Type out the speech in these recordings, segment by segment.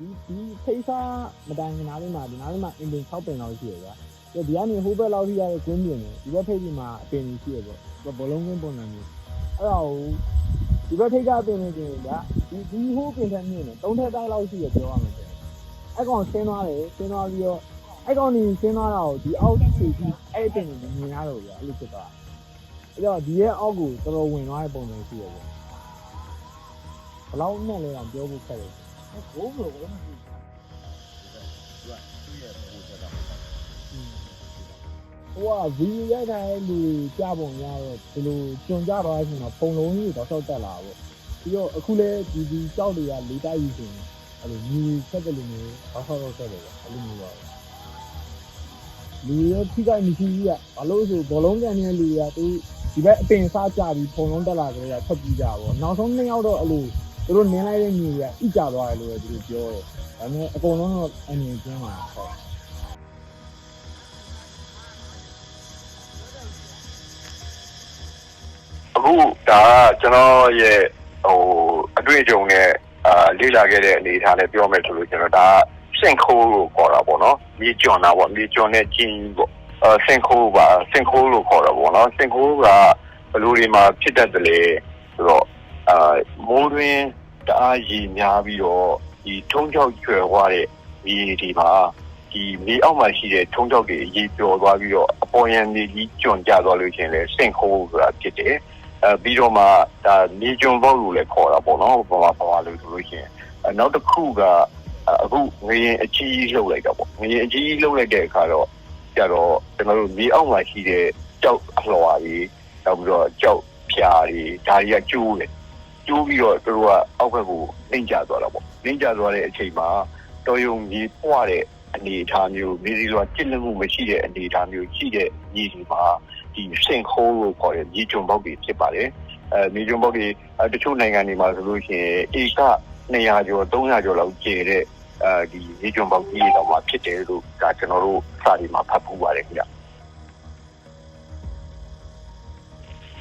ဒီဒီထိတ်စားမတိုင်ခင်နားလေးမှာဒီနားလေးမှာအင်ပင်6ပင်လောက်ရှိရဗျာဒီဒီကနေဟိုဘက်လောက်ထိရတဲ့ကွင်းပြင်တယ်ဒီဘက်ထိပ်ဒီမှာအပင်ကြီးရှိရပေါ့ဒီဘလုံးကွင်းပုံစံမျိုးအဲ့ဒါကိုဒီဘက်ထိပ်ကအပင်နေတယ်ဗျာဒီဒီဟိုပင်ထက်မြင့်တယ်သုံးထက်တိုင်းလောက်ရှိရပြောရမယ်အဲ့ကောင်ဆင်းသွားတယ်ဆင်းသွားပြီးတော့အဲ့ကောင်နေဆင်းသွားတာကိုဒီအောက်ထိပ်ကြီးအဲ့အပင်ကိုမြင်ရတော့ဗျာအဲ့လိုဖြစ်သွားအဲ့တော့ဒီရဲ့အောက်ကိုတော်တော်ဝင်သွားတဲ့ပုံစံရှိရပေါ့ဘလောက်နဲ့လဲတော့ပြောဖို့ခက်တယ် ဘိုးဘိုးကတော့မရှိဘူးသူကသူ့ရဲ့ဘိုးဆိုတာဟုတ်ပါဘူးဟိုကဗီဒီယိုရိုက်ထားတဲ့လူကြပုံရတော့ဒီလိုကျွံကြတော့အချိန်မှာပုံလုံးကြီးတော့ဆောက်တက်လာပေါ့ပြီးတော့အခုလဲဒီဒီကြောက်တွေကလေးတိုက်ယူရှင်အဲ့လိုမြည်ဆက်တယ်လို့မျိုးတော့ဆောက်တော့ဆက်တယ်ပေါ့အဲ့လိုမျိုးပါလူရောထိခိုက်မရှိဘူးကဘာလို့ဆိုဘောလုံးကန်နေတဲ့လူတွေကသူဒီဘက်အပင်စားကြပြီးပုံလုံးတက်လာကြတယ်ထွက်ပြေးကြပါဘောနောက်ဆုံးနှစ်ယောက်တော့အဲ့လို သူတို့နင်းလိုက်တဲ့ညီတွေကဣကြသွားတယ်လို့သူတို့ပြောတယ်ဒါပေမဲ့အကုန်လုံးတော့အငြင်းကျင်းပါဟုတ်အခုဒါကကျွန်တော်ရဲ့ဟိုအတွေ့အကြုံနဲ့အာလေ့လာခဲ့တဲ့အနေအထားနဲ့ပြောမယ်ဆိုလို့ကျွန်တော်ဒါကစင်ခိုးလို့ခေါ်တာပေါ့နော်မြေကျွန်းတာပေါ့မြေကျွန်းနဲ့ကျင်းပေါ့အဲစင်ခိုးပါစင်ခိုးလို့ခေါ်တာပေါ့နော်စင်ခိုးကဘယ်လိုဒီမှာဖြစ်တတ်တယ်လဲဆိုတော့အာ မိုးတွင်တအားရည်များပြီးတော့ဒီထုံးချောက်ကျွယ်သွားတဲ့မြေဒီမှာဒီမြေအောက်မှာရှိတဲ့ထုံးချောက်တွေရေပျော်သွားပြီးတော့အပေါ်ယံမြေကြီးကျွန်းကျသွားလို့ရှိရင်လည်းစင်ခိုးဆိုတာဖြစ်တယ်အဲပြီးတော့မှဒါမြေကျွံပေါက်လို့လည်းခေါ်တာပေါ့နော်ဘာမှဘာမှလို့ဆိုလို့ရှိရင်အဲနောက်တစ်ခုကအဲအခုငရင်အကြီးကြီးလှုပ်လိုက်တာပေါ့ငရင်အကြီးကြီးလှုပ်လိုက်တဲ့အခါတော့ကြတော့ကျွန်တော်တို့မြေအောက်မှာရှိတဲ့ကြောက်အလှော်တွေနောက်ပြီးတော့ကြောက်ဖြာတွေဒါတွေကကျိုးတယ် ကျိုးပြီးတော့သူတို့ကအောက်ဘက်ကိုနှိမ့်ကျသွားတာပေါ့နှိမ့်ကျသွားတဲ့အချိန်မှာတော်ယုံမြေပွားတဲ့အနေအထားမျိုးမြေစီလွာကျင့်မှုမရှိတဲ့အနေအထားမျိုးရှိတဲ့မြေစီမှာဒီစင်ခိုးလို့ခေါ်တဲ့မြေကျွံပေါက်တွေဖြစ်ပါတယ်အဲမြေကျွံပေါက်တွေအဲတချို့နိုင်ငံတွေမှာဆိုလို့ရှိရင်ဧက200ကျော်300ကျော်လောက်ကျယ်တဲ့အဲဒီမြေကျွံပေါက်ကြီးတော့မှဖြစ်တယ်လို့ဒါကျွန်တော်တို့စာရီမှာဖတ်ဖူးပါတယ်ခင်ဗျ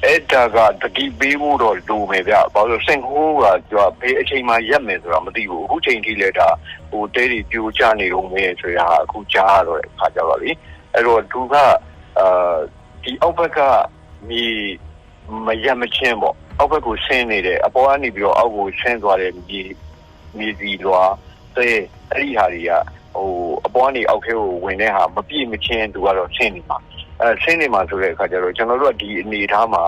အဲ့ဒါကတတိပေးဖို့တော့လိုမယ်ဗျ။ဘာလို့လဲစင်ခိုးကသူကဘယ်အချိန်မှရက်မယ်ဆိုတာမသိဘူး။အခုချိန်ထိလည်းဒါဟိုတဲတွေပြိုကျနေတော့မယ်ဆိုတာအခုကြားရတော့အခါကြတော့လေ။အဲ့တော့သူကအာဒီအောက်ဘက်ကမြေမရမချင်းပေါ့အောက်ဘက်ကိုဆင်းနေတယ်အပေါ်ကနေပြီးတော့အောက်ကိုဆင်းသွားတဲ့မြေမြေစီလွာတဲ့အဲ့ဒီဟာတွေက ဟိုအပေါ်ကနေအောက်ထဲကိုဝင်တဲ့ဟာမပြည့်မချင်းသူကတော့ဆင်းနေမှာအဲဆင်းနေမှာဆိုတဲ့အခါကျတော့ကျွန်တော်တို့ကဒီအနေအထားမှာ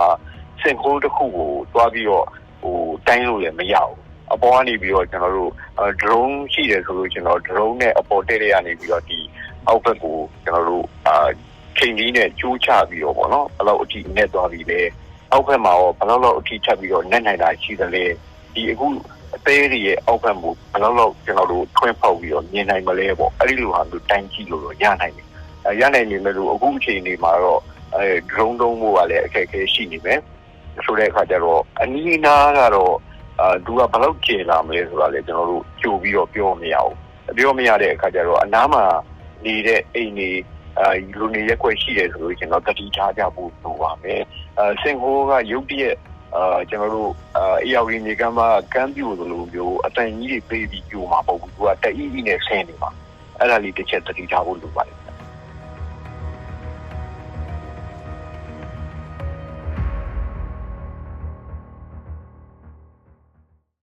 စင်ခိုးတစ်ခုကိုတွားပြီးတော့ဟိုတိုင်းလို့လည်းမရဘူးအပေါ်ကနေပြီးတော့ကျွန်တော်တို့ drone ရှိတယ်ဆိုလို့ကျွန်တော် drone နဲ့အပေါ်တက်ရနေပြီးတော့ဒီအောက်ဘက်ကိုကျွန်တော်တို့အာချိန်ကြီးနဲ့ကျိုးချပြီးတော့ဗောနော်ဘယ်လောက်အထိနဲ့သွားပြီလဲအောက်ဘက်မှာရောဘယ်လောက်လောက်အထိချက်ပြီးတော့နဲ့နိုင်တာရှိသလဲဒီအခု အသေးတွေရဲ့အောက်ဘက်မှာဘယ်လောက်လောက်ကျွန်တော်တို့ထွင်းဖောက်ပြီးတော့မြင်နိုင်မလဲပေါ့အဲ့ဒီလိုဟာမျိုးတိုင်းကြည့်လို့တော့ရနိုင်တယ်အဲရနိုင်နေမယ်လို့အခုအချိန်ဒီမှာတော့အဲ drone တုံးဖို့ကလည်းအခက်အခဲရှိနေမယ်ဆိုတဲ့အခါကျတော့အနီးနားကတော့အာသူကဘယ်လောက်ကျေလာမလဲဆိုတာလေကျွန်တော်တို့ကြိုပြီးတော့ပြောမရဘူးပြောမရတဲ့အခါကျတော့အနားမှာနေတဲ့အိမ်တွေအဲလူနေရက်ွက်ရှိတယ်ဆိုလို့ကျွန်တော်တတိထားကြဖို့လိုပါမယ်အဲစင်ဟိုးကရုပ်တရက် အာကျွန်တော်တို့အာအေယာဝီမြေကမ်းမှာကမ်းပြိုလိုလိုမျိုးအတန်ကြီးတွေပေးပြီးပြိုမှာပေါ့ဘူးသူကတအီးအီးနဲ့ဆင်းနေမှာအဲ့ဒါလေးတစ်ချက်တတိထားဖို့လိုပါတယ်